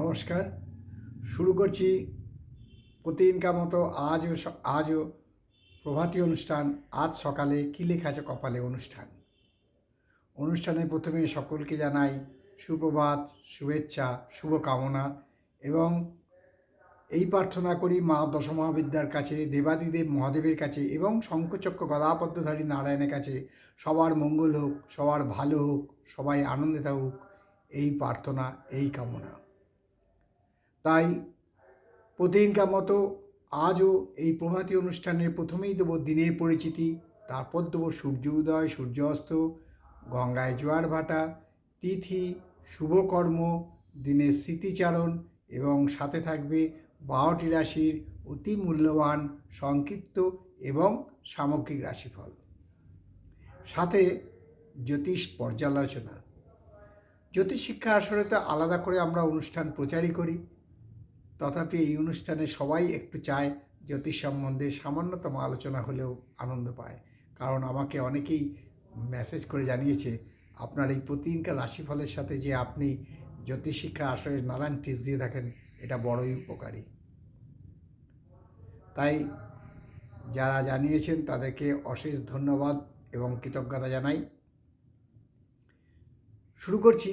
নমস্কার। শুরু করছি প্রতিদিনকার মতো আজও আজও প্রভাতী অনুষ্ঠান। আজ সকালে কী লেখা আছে কপালে অনুষ্ঠান? অনুষ্ঠানে প্রথমে সকলকে জানাই সুপ্রভাত, শুভেচ্ছা, শুভকামনা এবং এই প্রার্থনা করি মা দশমহাবিদ্যার কাছে, দেবাদিদেব মহাদেবের কাছে এবং শঙ্খচক্র গদাপদ্মধারী নারায়ণের কাছে সবার মঙ্গল হোক, সবার ভালো হোক, সবাই আনন্দে থাকুক, এই প্রার্থনা, এই কামনা। তাই প্রতিদিনকার মতো আজও এই প্রভাতী অনুষ্ঠানের প্রথমেই দেবো দিনের পরিচিতি। তারপর দেবো সূর্য উদয়, সূর্য অস্ত, গঙ্গায় জোয়ার ভাটা, তিথি, শুভকর্ম, দিনের স্মৃতিচারণ এবং সাথে থাকবে বারোটি রাশির অতি মূল্যবান সংক্ষিপ্ত এবং সামগ্রিক রাশিফল। সাথে জ্যোতিষ পর্যালোচনা। জ্যোতিষ শিক্ষা আসলে তো আলাদা করে আমরা অনুষ্ঠান প্রচারই করি। তথাপি এই অনুষ্ঠানে সবাই একটু চায় জ্যোতিষ সম্বন্ধে সামান্যতম আলোচনা হলেও আনন্দ পায়। কারণ আমাকে অনেকেই মেসেজ করে জানিয়েছে, আপনার এই প্রতিদিনকার রাশিফলের সাথে যে আপনি জ্যোতিষ শিক্ষা আসলে নানান টিপস দিয়ে থাকেন, এটা বড়ই উপকারী। তাই যারা জানিয়েছেন তাদেরকে অশেষ ধন্যবাদ এবং কৃতজ্ঞতা জানাই। শুরু করছি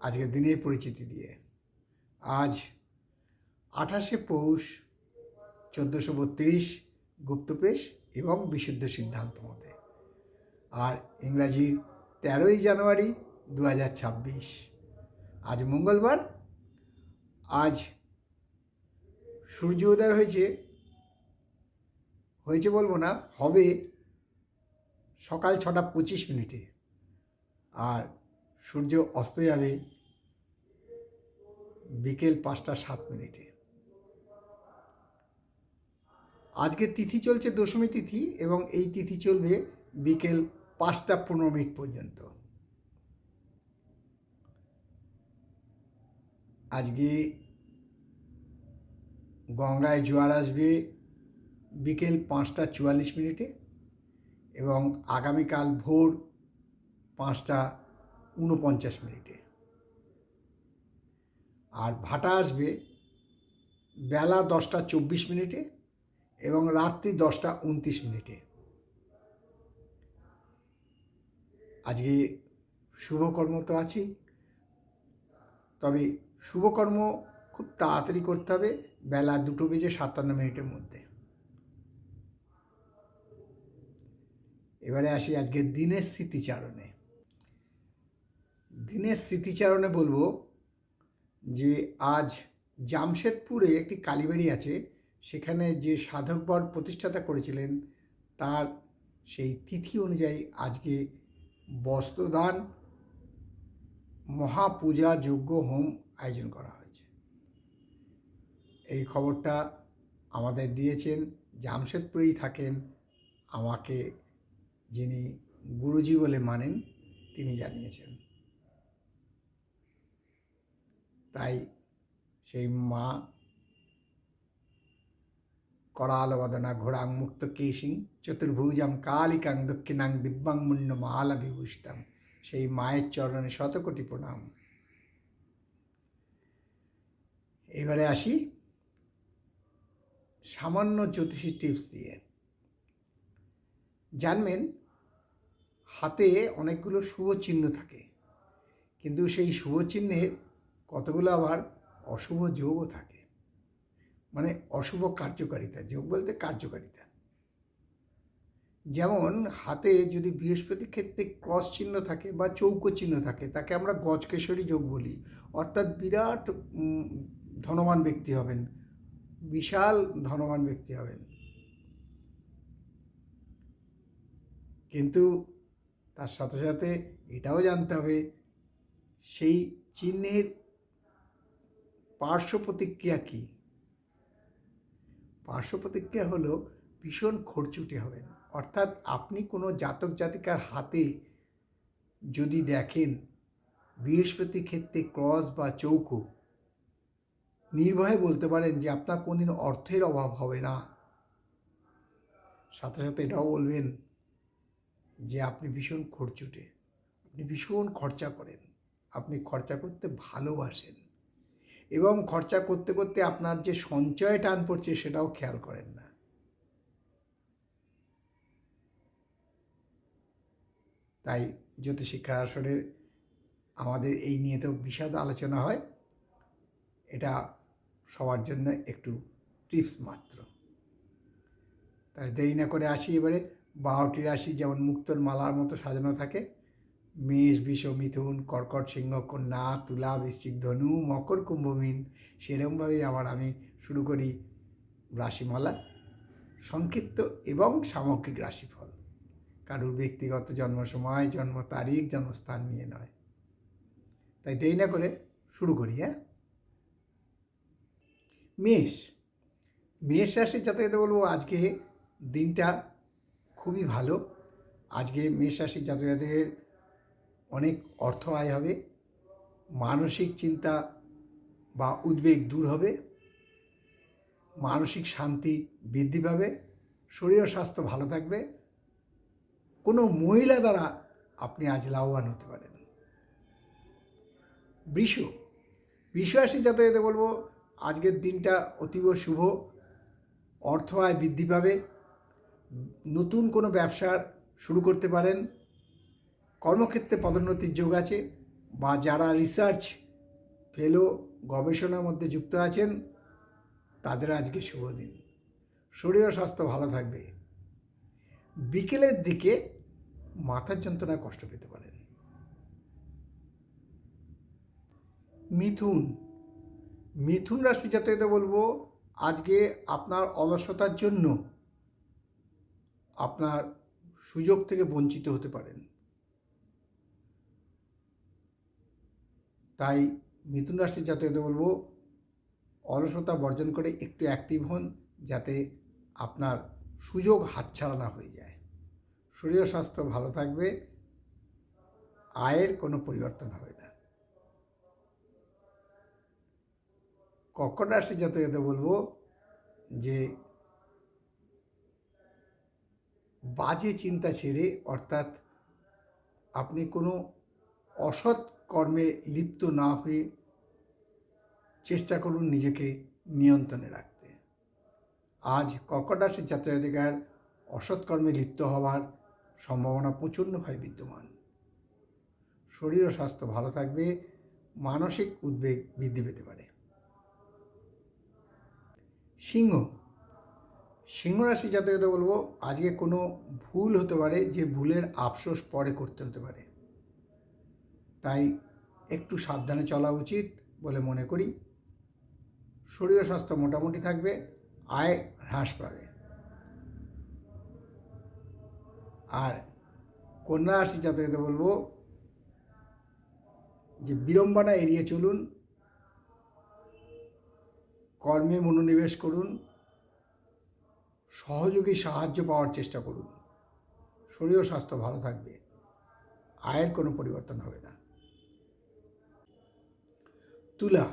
আজকের দিনের পরিচিতি দিয়ে। আজ আঠাশে পৌষ, চোদ্দোশো বত্রিশ গুপ্তপ্রেস এবং বিশুদ্ধ সিদ্ধান্ত মতে। আর ইংরাজির তেরোই জানুয়ারি দু হাজার ছাব্বিশ। আজ মঙ্গলবার। আজ সূর্য উদয় হয়েছে। হয়েছে বলব না, হবে সকাল ছটা পঁচিশ মিনিটে। আর সূর্য অস্ত যাবে বিকেল পাঁচটা সাত মিনিটে। আজকে তিথি চলছে দশমী তিথি এবং এই তিথি চলবে বিকেল পাঁচটা পনেরো মিনিট পর্যন্ত। আজকে গঙ্গায় জোয়ার আসবে বিকেল পাঁচটা চুয়াল্লিশ মিনিটে এবং আগামীকাল ভোর পাঁচটা উনপঞ্চাশ মিনিটে। আর ভাটা আসবে বেলা দশটা চব্বিশ মিনিটে এবং রাত্রি দশটা উনত্রিশ মিনিটে। আজকে শুভকর্ম তো আছেই। তবে শুভকর্ম খুব তাড়াতাড়ি করতে হবে, বেলা দুটো বেজে সাতান্ন মিনিটের মধ্যে। এবারে আসি আজকে দিনের স্মৃতিচারণে। দিনের স্মৃতিচারণে বলব যে আজ জামশেদপুরে একটি কালীবাড়ি আছে সেখানে যে সাধকবর প্রতিষ্ঠাতা করেছিলেন, তার সেই তিথি অনুযায়ী আজকে বস্ত্রদান, মহাপূজা যজ্ঞ হোম আয়োজন করা হয়েছে। এই খবরটা আমাদের দিয়েছেন, জামশেদপুরেই থাকেন, আমাকে যিনি গুরুজি বলে মানেন, তিনি জানিয়েছেন। তাই সেই মা করালবদনা ঘোড়াং মুক্ত কেশিং চতুর্ভুজাম কালিকাং দক্ষিণাং দিব্যাং মুন্ন মালা বিভূষিতাম সেই মায়ের চরণে শতকোটি প্রণাম। এবারে আসি সামান্য জ্যোতিষী টিপস দিয়ে। জানবেন, হাতে অনেকগুলো শুভ চিহ্ন থাকে, কিন্তু সেই শুভ চিহ্নের কতগুলো আবার অশুভ যোগও থাকে। মানে অশুভ কার্যকারিতা, যোগ বলতে কার্যকারিতা। যেমন হাতে যদি বৃহস্পতির ক্ষেত্রে ক্রস চিহ্ন থাকে বা চৌকো চিহ্ন থাকে, তাকে আমরা গজকেশরী যোগ বলি। অর্থাৎ বিরাট ধনবান ব্যক্তি হবেন, বিশাল ধনবান ব্যক্তি হবেন। কিন্তু তার সাথে সাথে এটাও জানতে হবে, সেই চিহ্নের পার্শ্ব প্রতিক্রিয়া কী? পার্শ্ব প্রতিক্রিয়া হলো ভীষণ খরচুটে হবেন অর্থাৎ আপনি কোনো জাতক জাতিকার হাতে যদি দেখেন বৃহস্পতি ক্ষেত্রে ক্রস বা চৌকো, নির্ভয়ে বলতে পারেন যে আপনার কোনদিন অর্থের অভাব হবে না। সাথে সাথে এটাও বলবেন যে আপনি ভীষণ খরচুটে, আপনি ভীষণ খরচা করেন, আপনি খরচা করতে ভালোবাসেন। এবং খরচা করতে করতে আপনার যে সঞ্চয় টান পড়ছে সেটাও খেয়াল করেন না। তাই জ্যোতিষিক্ষার আসরে আমাদের এই নিয়ে তো বিশদ আলোচনা হয়। এটা সবার জন্য একটু টিপস মাত্র। তাই দেরি না করে আসি এবারে। বারোটি রাশি যেমন মুক্তর মালার মতো সাজানো থাকে মেষ, বিষ, মিথুন, কর্কট, সিংহ, কন্যা, তুলা, বৃশ্চিক ধনু, মকর, কুম্ভ, মিন সেরকমভাবেই আবার আমি শুরু করি রাশিমালা, সংক্ষিপ্ত এবং সামগ্রিক রাশিফল। কারুর ব্যক্তিগত জন্ম সময় জন্ম তারিখ, জন্মস্থান নিয়ে নয়। তাই দেরি না করে শুরু করি হ্যাঁ? মেষ মেষ রাশির জাতকদের বলব আজকে দিনটা খুবই ভালো। আজকে মেষ রাশির জাতকদের অনেক অর্থ আয় হবে, মানসিক চিন্তা বা উদ্বেগ দূর হবে, মানসিক শান্তি বৃদ্ধি পাবে, শরীর স্বাস্থ্য ভালো থাকবে। কোনো মহিলা দ্বারা আপনি আজ লাভবান হতে পারেন। বৃষ রাশি যাতে বলব, আজকের দিনটা অতীব শুভ, অর্থ আয় বৃদ্ধি পাবে, নতুন কোনো ব্যবসার শুরু করতে পারেন কর্মক্ষেত্রে পদোন্নতির যোগ আছে বা যারা রিসার্চ ফেলো গবেষণার মধ্যে যুক্ত আছেন, তাদের আজকে শুভ দিন। শরীর স্বাস্থ্য ভালো থাকবে। বিকেলের দিকে মাথার যন্ত্রণায় কষ্ট পেতে পারেন। মিথুন। মিথুন রাশি জাতকদের বলব, আজকে আপনার অলসতার জন্য আপনার সুযোগ থেকে বঞ্চিত হতে পারেন। তাই মিথুন রাশির জাতকদের বলব, অলসতা বর্জন করে একটু অ্যাক্টিভ হন যাতে আপনার সুযোগ হাতছাড়া না হয়ে যায়। শরীর স্বাস্থ্য ভালো থাকবে, আয়ের কোনো পরিবর্তন হবে না। কর্কট রাশি জাতকদের বলব যে, বাজে চিন্তা ছেড়ে অর্থাৎ আপনি কোনো অসৎ কর্মে লিপ্ত না হয়ে চেষ্টা করুন নিজেকে নিয়ন্ত্রণে রাখতে। আজ কর্কট রাশির অসৎকর্মে লিপ্ত হওয়ার সম্ভাবনা প্রচণ্ডভাবে বিদ্যমান। শরীর ও স্বাস্থ্য ভালো থাকবে, মানসিক উদ্বেগ বৃদ্ধি পেতে পারে। সিংহ। সিংহ রাশি জাতকদের বলব, আজকে কোনো ভুল হতে পারে যে ভুলের আফসোস পরে করতে হতে পারে। তাই একটু সাবধানে চলা উচিত বলে মনে করি। শরীর স্বাস্থ্য মোটামুটি থাকবে, আয় হ্রাস পাবে। আর কন্যা রাশি জাতকদের বলব যে বিড়ম্বনা এড়িয়ে চলুন, কর্মে মনোনিবেশ করুন, সহযোগী সাহায্য পাওয়ার চেষ্টা করুন। শরীর স্বাস্থ্য ভালো থাকবে, আয়ের কোনো পরিবর্তন হবে না। তুলা।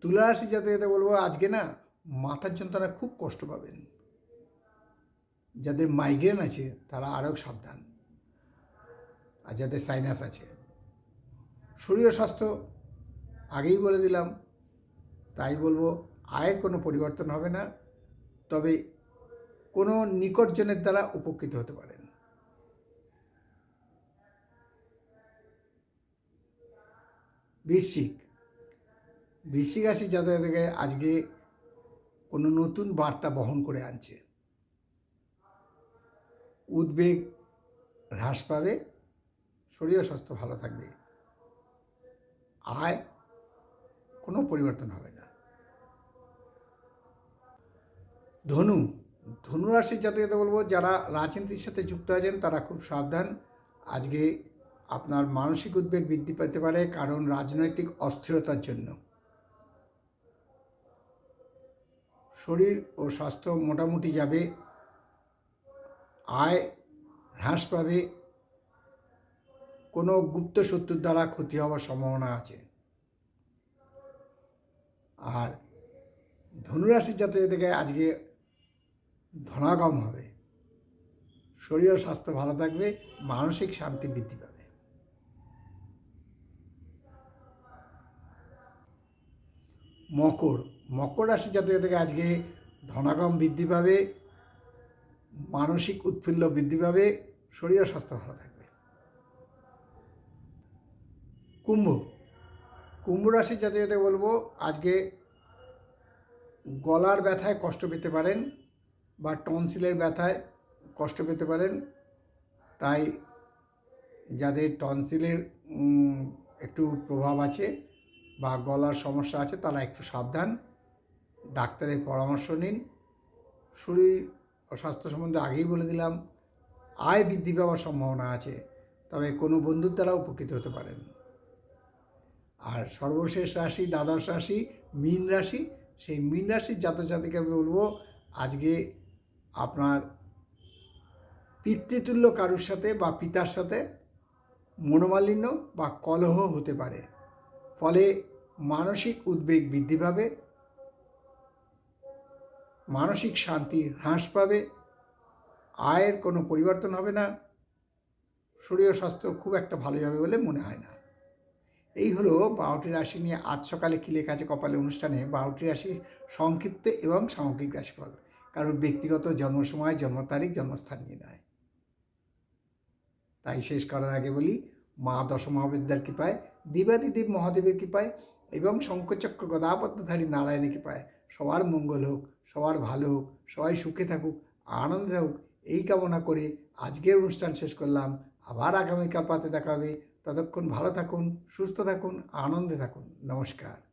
তুলা রাশি যাতে যাতে বলব আজকে না মাথার যন্ত্রণা খুব কষ্ট পাবেন। যাদের মাইগ্রেন আছে তারা আরও সাবধান। আর যাদের সাইনাস আছে। শরীর স্বাস্থ্য আগেই বলে দিলাম, তাই বলব আয়ের কোনো পরিবর্তন হবে না, তবে কোনো নিকটজনের দ্বারা উপকৃত হতে পারেন। বৃশ্চিক। বৃশ্চিক রাশি জাতকে আজকে কোনো নতুন বার্তা বহন করে আনছে। উদ্বেগ হ্রাস পাবে শরীর স্বাস্থ্য ভালো থাকবে। আয় কোনো পরিবর্তন হবে না। ধনু ধনুরাশির জাতকতে বলব, যারা রাজনীতির সাথে যুক্ত আছেন, তারা খুব সাবধান। আজকে আপনার মানসিক উদ্বেগ বৃদ্ধি পেতে পারে, কারণ রাজনৈতিক অস্থিরতার জন্য। শরীর ও স্বাস্থ্য মোটামুটি যাবে, আয় হ্রাস পাবে, কোনো গুপ্ত শত্রুর দ্বারা ক্ষতি হওয়ার সম্ভাবনা আছে। আর ধনুরাশির জাতক থেকে আজকে ধনাগম হবে। শরীর ও স্বাস্থ্য ভালো থাকবে, মানসিক শান্তি বৃদ্ধি পাবে। মকর মকর রাশি জাতক আজকে ধনাগম বৃদ্ধি পাবে, মানসিক উৎফুল্ল বৃদ্ধি পাবে, শরীর স্বাস্থ্য ভালো থাকবে। কুম্ভ কুম্ভ রাশির জাতক জাতক বলব, আজকে গলার ব্যথায় কষ্ট পেতে পারেন বা টনসিলের ব্যথায় কষ্ট পেতে পারেন। তাই যাদের টনসিলের একটু প্রভাব আছে বা গলার সমস্যা আছে, তারা একটু সাবধান। ডাক্তারের পরামর্শ নিন। শরীর স্বাস্থ্য সম্বন্ধে আগেই বলে দিলাম, আয় বৃদ্ধি পাওয়ার সম্ভাবনা আছে, তবে কোনো বন্ধুর দ্বারা উপকৃত হতে পারেন। আর সর্বশেষ রাশি, দ্বাদশ রাশি, মীন রাশি, সেই মীন রাশির জাতক জাতিকে আমি বলব, আজকে আপনার পিতৃতুল্য কারুর সাথে বা পিতার সাথে মনোমালিন্য বা কলহ হতে পারে। ফলে মানসিক উদ্বেগ বৃদ্ধি পাবে মানসিক শান্তি হ্রাস পাবে, আয়ের কোনো পরিবর্তন হবে না, শরীর স্বাস্থ্য খুব একটা ভালো যাবে বলে মনে হয় না। এই হলো বারোটি রাশি নিয়ে আজ সকালে কী লেখা আছে কপালে অনুষ্ঠানে? বারোটি রাশির সংক্ষিপ্ত এবং সামগ্রিক রাশিফল। কারোর ব্যক্তিগত জন্ম সময় জন্ম তারিখ জন্মস্থান নিয়ে নয়। তাই শেষ করার আগে বলি, মা দশমহাবিদ্যার কৃপায়, দিবাদিদেব মহাদেবের কৃপায় এবং শঙ্কচক্র গদাপদ্মধারী নারায়ণের কৃপায় সবার মঙ্গল হোক, সবার ভালো হোক, সবাই সুখে থাকুক, আনন্দে থাকুক, এই কামনা করে আজকের অনুষ্ঠান শেষ করলাম। আবার আগামীকাল পাতে দেখা হবে। ততক্ষণ ভালো থাকুন, সুস্থ থাকুন, আনন্দে থাকুন। নমস্কার।